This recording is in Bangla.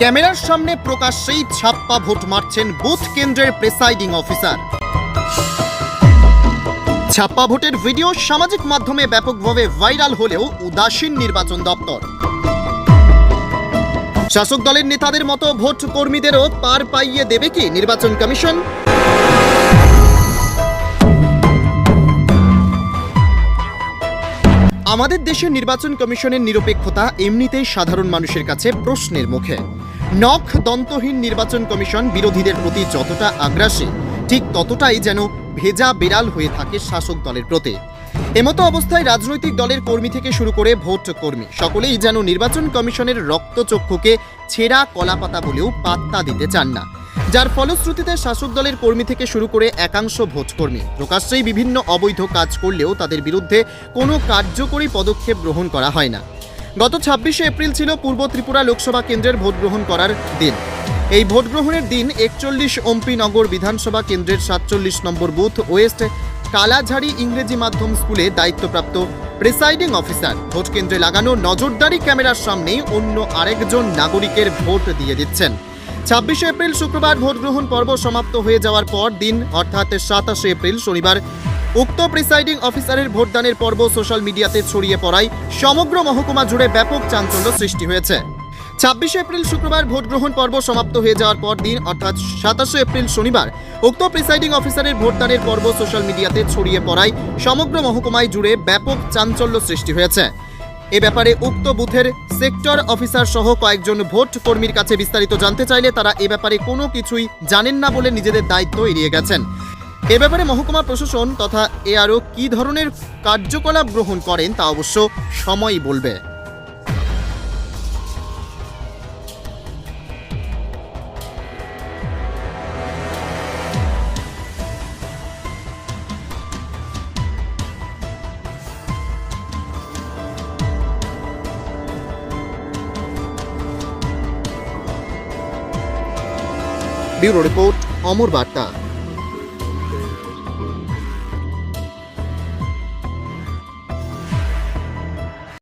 ক্যামেরার সামনে প্রকাশ্যেই ছাপ্পা ভোট মারছেন বুথ কেন্দ্রের প্রেসাইডিং অফিসার। ছাপ্পা ভোটের ভিডিও সামাজিক মাধ্যমে ব্যাপকভাবে ভাইরাল হলেও উদাসীন নির্বাচন দপ্তর। শাসক দলের নেতাদের মতো ভোট কর্মীদেরও পার পাইয়ে দেবে কি নির্বাচন কমিশন? আমাদের দেশের নির্বাচন কমিশনের নিরপেক্ষতা এমনিতেই সাধারণ মানুষের কাছে প্রশ্নের মুখে। নখ দন্তহীন নির্বাচন কমিশন বিরোধীদের প্রতি যতটা আগ্রাসী, ঠিক ততটাই যেন ভেজা বেড়াল হয়ে থাকে শাসক দলের প্রতি। এমতো অবস্থায় রাজনৈতিক দলের কর্মী থেকে শুরু করে ভোট কর্মী, সকলেই যেন নির্বাচন কমিশনের রক্তচক্ষুকে ছেঁড়া কলাপাতা বলেও পাত্তা দিতে চান না। যার ফলশ্রুতিতে শাসক দলের কর্মী থেকে শুরু করে একাংশ ভোটকর্মী প্রকাশ্যেই বিভিন্ন অবৈধ কাজ করলেও তাদের বিরুদ্ধে কোনো কার্যকরী পদক্ষেপ গ্রহণ করা হয় না। গত ছাব্বিশে এপ্রিল ছিল পূর্ব ত্রিপুরা লোকসভা কেন্দ্রের ভোট গ্রহণ করার দিন। এই ভোট গ্রহণের দিন একচল্লিশ নগর বিধানসভা কেন্দ্রের সাতচল্লিশ নম্বর বুথ ওয়েস্ট কালাঝাড়ি ইংরেজি মাধ্যম স্কুলে দায়িত্বপ্রাপ্ত প্রেসাইডিং অফিসার। ভোট কেন্দ্রে লাগানো নজরদারি ক্যামেরার সামনেই অন্য আরেকজন নাগরিকের ভোট দিয়ে দিচ্ছেন। ছাব্বিশে এপ্রিল শুক্রবার ভোট গ্রহণ পর্ব সমাপ্ত হয়ে যাওয়ার পর দিন, অর্থাৎ সাতাশে এপ্রিল শনিবার উক্ত প্রিসাইডিং অফিসারের ভোটদানের পর্ব সোশ্যাল মিডিয়াতে ছড়িয়ে পড়ায় সমগ্র মহকুমা জুড়ে ব্যাপক চাঞ্চল্য সৃষ্টি হয়েছে। ছাব্বিশে এপ্রিল শুক্রবার ভোট গ্রহণ পর্ব সমাপ্ত হয়ে যাওয়ার পর দিন, অর্থাৎ সাতাশে এপ্রিল শনিবার, উক্ত প্রিসাইডিং অফিসারের ভোটদানের পর্ব সোশ্যাল মিডিয়াতে ছড়িয়ে পড়ায় সমগ্র মহকুমায় জুড়ে ব্যাপক চাঞ্চল্য সৃষ্টি হয়েছে। এ ব্যাপারে উক্ত বুথের সেক্টর অফিসার সহ কয়েকজন ভোট কর্মীর কাছে বিস্তারিত জানতে চাইলে তারা এ ব্যাপারে কোনো কিছুই জানেন না বলে নিজেদের দায়িত্ব এড়িয়ে গেছেন। এ ব্যাপারে মহকুমা প্রশাসন তথা এ আরও কী ধরনের কার্যকলাপ গ্রহণ করেন তা অবশ্য সময়ই বলবে। ব্যুরো রিপোর্ট, অমর বার্তা।